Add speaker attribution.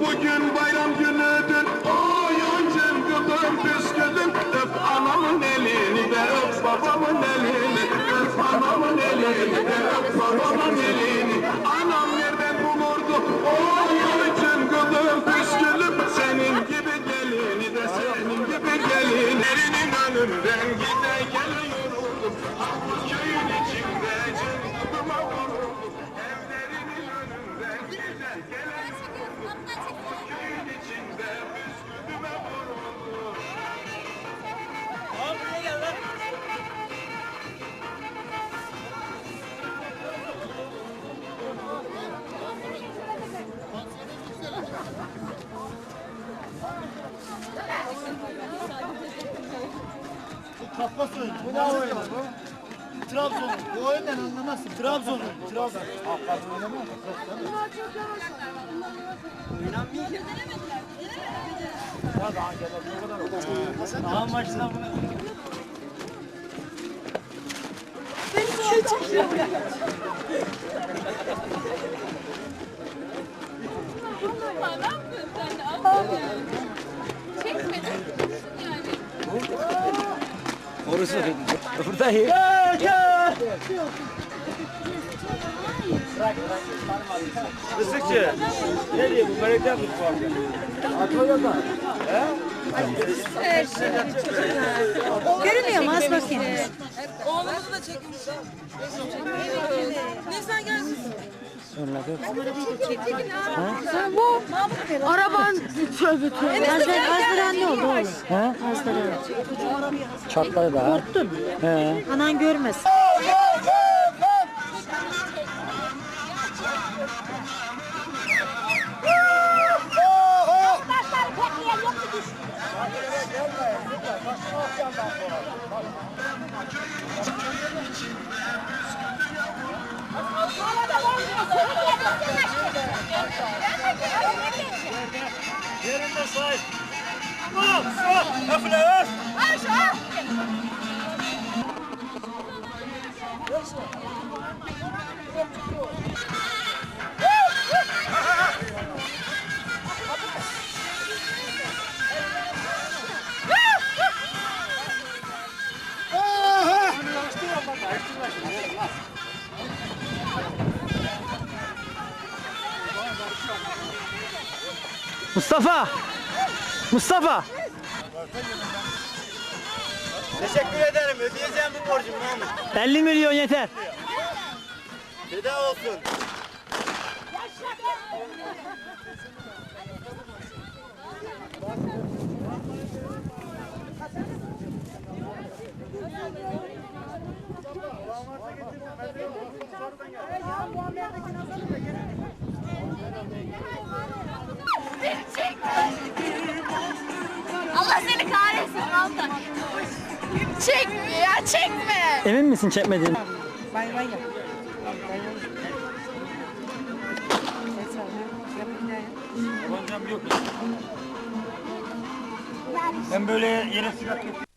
Speaker 1: Bugün bayram günüdür. Oy öncem kızım püsküdüm Öp anamın elini de öp babamın elini Öp anamın elini de öp babamın gelinlerinin önünden
Speaker 2: Bu ne oyunu bu? Trabzon. Bu oyundan anlamazsın. Trabzon. Trabzon. Daha maçtan bunu.
Speaker 3: Ne yapıyorsun sen de? Allah'ım.
Speaker 2: Fıstıkçı. Ne diyor bu? Melekten mutfağı.
Speaker 4: Görünüyor mu? Az bakayım.
Speaker 5: Oğlumuzu da çekmiş. Ne sen gel.
Speaker 4: Bu araban tövbe tövbe. Hazır, hazır ne oldu oğlum? He? Hazır.
Speaker 6: Çatladı daha.
Speaker 4: Korktun.
Speaker 6: He.
Speaker 4: Anan görmesin.
Speaker 2: Yerinde say. Al, al. Lafını ver.
Speaker 6: Mustafa! Mustafa!
Speaker 2: Teşekkür ederim. Ödeyeceğim bu borcumu Mahmut.
Speaker 6: 50 milyon yeter.
Speaker 2: Feda olsun.
Speaker 3: Allah seni kahretsin Altan. Çekme ya çekme.
Speaker 6: Emin misin çekmediğin?
Speaker 5: Bay bay yap.
Speaker 2: Ben böyle yere silah